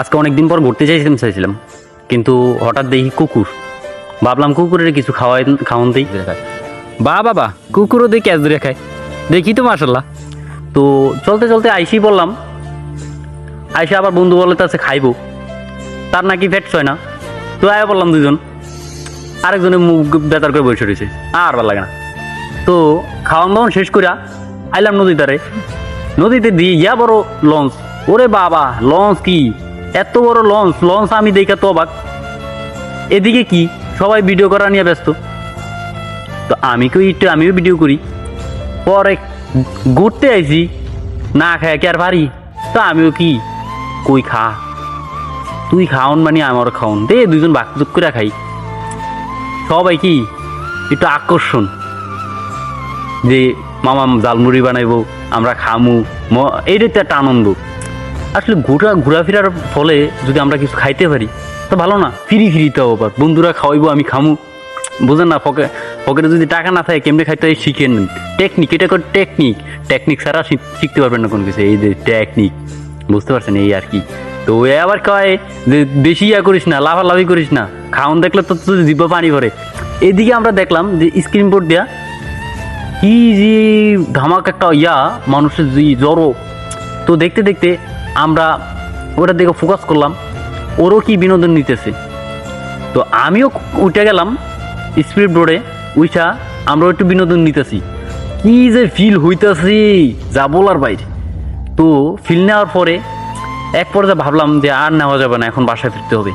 আজকে অনেক দিন পর ঘুরতে চাইছিলাম চাইছিলাম। কিন্তু হঠাৎ দেখি কুকুর। ভাবলাম কুকুরের কিছু খাওয়াই খাওয়ান দিই। বা বাবা কুকুরও দিয়ে ক্যাচ ধরে খায়। দেখি তো মাসাল্লাহ তো চলতে চলতে আইসি বললাম আইসে আবার বন্ধু বলে তাছে খাইবো। তার নাকি ফ্যাট হয় না। তো আয়া বললাম দুজন আরেকজনের মুখ বেতার করে বসে রয়েছে। আর ভালো লাগে না। তো খাওয়ান দাওয়ান শেষ করিয়া আইলাম নদী ধারে। নদীতে দিয়ে ইয়া বড় লঞ্চ। ওরে বাবা লঞ্চ কি? এত বড় লঞ্চ লঞ্চ আমি দেখে তো অবাক। এদিকে কি? সবাই ভিডিও করা নিয়ে ব্যস্ত। তো আমি কই, একটু আমিও ভিডিও করি। পরে ঘুরতে আইছি, না খায় কি আর ভারি তো আমিও কি, কই খা? তুই খাওন মানে আমারও খাওন। দে দুজন বাক করে খাই। সবাই কি, একটু আকর্ষণ। যে মামা জালমুড়ি বানাইবো, আমরা খামু এইটাই তো একটা আনন্দ। আসলে ঘোরা ঘোরাফেরার ফলে যদি আমরা কিছু খাইতে পারি, তো ভালো না। ফিরি ফিরিতে আবার। বন্ধুরা খাওয়াইবো, আমি খামু। বুঝেন না, পকে, পকেটে যদি টাকা না থাকে, কেমনে খাইতে হয় শিখেন টেকনিক, এটা করে টেকনিক? টেকনিক ছাড়া শিখ- শিখতে পারবেন না কোনো কিছু। এই যে টেকনিক, বুঝতে পারছেন এই আর কি। তো এ আবার কয় যে বেশি ইয়া করিস না লাভালাভি করিস না। খাওন দেখলে তো তুই জিব্ব পানি ভরে। এদিকে আমরা দেখলাম যে স্ক্রিন বোর্ড দেয়া কি যে ধামাক একটা ইয়া, মানুষের যে জড়ো তো দেখতে দেখতে আমরা ওটার দিকে ফোকাস করলাম, ওরও কি বিনোদন নিতেছে? তো আমিও উঠে গেলাম স্পিড বোর্ডে উঠা আমরাও একটু বিনোদন নিতেছি। কি যে ফিল হইতেছি যা বলার বাইরে। তো ফিল নেওয়ার পরে এক পর্যায়ে ভাবলাম যে আর নেওয়া যাবে না, এখন বাসায় ফিরতে হবে।